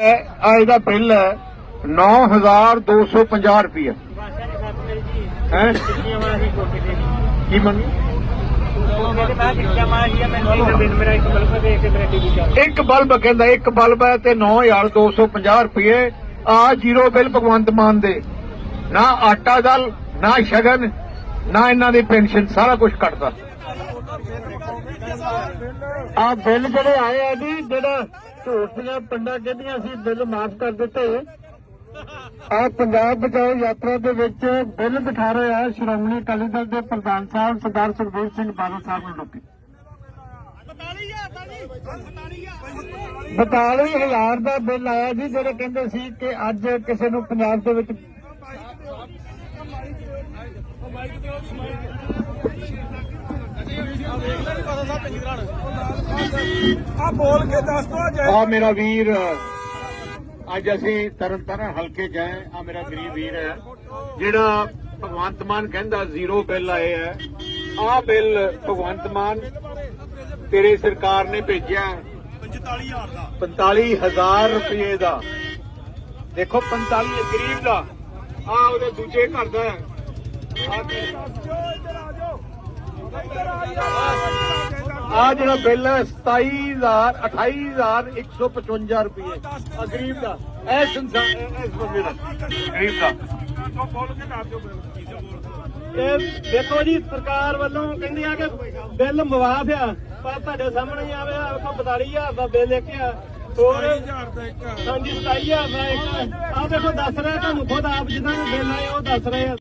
ਆ ਇਹਦਾ ਬਿੱਲ ਹੈ 9250 ਰੁਪਏ। ਹੈ? ਕੀ ਮੰਗੀ? ਇੱਕ ਬਲਬ ਕਹਿੰਦਾ ਇੱਕ ਬਲਬ ਹੈ ਤੇ 9250 ਰੁਪਏ। ਆ ਜ਼ੀਰੋ ਬਿੱਲ ਭਗਵੰਤ ਮਾਨ ਦੇ। ਨਾ ਆਟਾ ਦਲ ਨਾ ਸ਼ਗਨ ਨਾ ਇਹਨਾਂ ਦੀ ਪੈਨਸ਼ਨ ਸਾਰਾ ਕੁਝ ਕੱਟਦਾ। ਆ ਬਿੱਲ ਜਿਹੜੇ ਆਏ ਆ ਜੀ ਜਿਹੜਾ ਝੂਠ ਦੀਆਂ ਪੰਡਾਂ ਕਹਿੰਦੀਆਂ ਸੀ, ਬਿੱਲ ਮਾਫ ਕਰ ਦਿੱਤੇ। ਆ ਪੰਜਾਬ ਬਚਾਓ ਯਾਤਰਾ ਦੇ ਵਿੱਚ ਬਿੱਲ ਦਿਖਾ ਰਹੇ ਆ ਸ਼੍ਰੋਮਣੀ ਅਕਾਲੀ ਦਲ ਦੇ ਪ੍ਰਧਾਨ ਸਾਹਿਬ, ਸਰਦਾਰ ਸੁਖਬੀਰ ਸਿੰਘ ਬਾਦਲ ਸਾਹਿਬ ਨੂੰ ਲੋਕੀ 42000 ਦਾ ਬਿੱਲ ਆਇਆ ਜੀ, ਜਿਹੜੇ ਕਹਿੰਦੇ ਸੀ ਕਿ ਅੱਜ ਕਿਸੇ ਨੂੰ ਪੰਜਾਬ ਦੇ ਵਿੱਚ ਆ ਬੋਲ ਕੇ ਦੱਸ ਦੋ ਜੈ ਆ ਮੇਰਾ ਵੀਰ ਅੱਜ ਅਸੀਂ ਤਰਨਤਾਰਨ ਹਲਕੇ ਚ ਆਏ। ਆ ਮੇਰਾ ਗਰੀਬ ਵੀਰ ਹੈ ਜਿਹੜਾ ਭਗਵੰਤ ਮਾਨ ਕਹਿੰਦਾ ਜ਼ੀਰੋ ਬਿੱਲ ਆਏ ਹੈ। ਆ ਬਿੱਲ ਭਗਵੰਤ ਮਾਨ ਤੇਰੀ ਸਰਕਾਰ ਨੇ ਭੇਜਿਆ 45000 ਦਾ। 45000 ਰੁਪਏ ਦਾ। ਦੇਖੋ 45 ਗਰੀਬ ਦਾ। ਆ ਉਹਦੇ ਦੂਜੇ ਘਰ ਦਾ ਹੈ। ਆ ਆ ਜਿਹੜਾ ਬਿੱਲ ਹੈ 27000 28155 ਰੁਪਏ। ਆ ਗਰੀਬ ਦਾ। ਇਹ ਸੰਸਾਰ ਇਸ ਬੰਦੇ ਦਾ। ਗਰੀਬ ਦਾ। ਇਹ ਦੇਖੋ ਜੀ ਸਰਕਾਰ ਵੱਲੋਂ ਕਹਿੰਦੀ ਆ ਕਿ ਬਿੱਲ ਮੁਆਫ ਆ ਪਰ ਤੁਹਾਡੇ ਸਾਹਮਣੇ ਆਵੇ ਆ ਵੇਖੋ 42000 ਦਾ ਬਿੱਲ ਇੱਕ ਆ। ਹੋਰ 25000 ਦਾ ਇੱਕ ਹਾਂਜੀ 27000 ਦਾ ਇੱਕ ਆ। ਵੇਖੋ ਦੱਸ ਰਿਹਾ ਤੁਹਾਨੂੰ ਖੁਦ ਆਪ ਜਿੱਦਾਂ ਬਿੱਲ ਆਏ ਉਹ ਦੱਸ ਰਹੇ ਆ।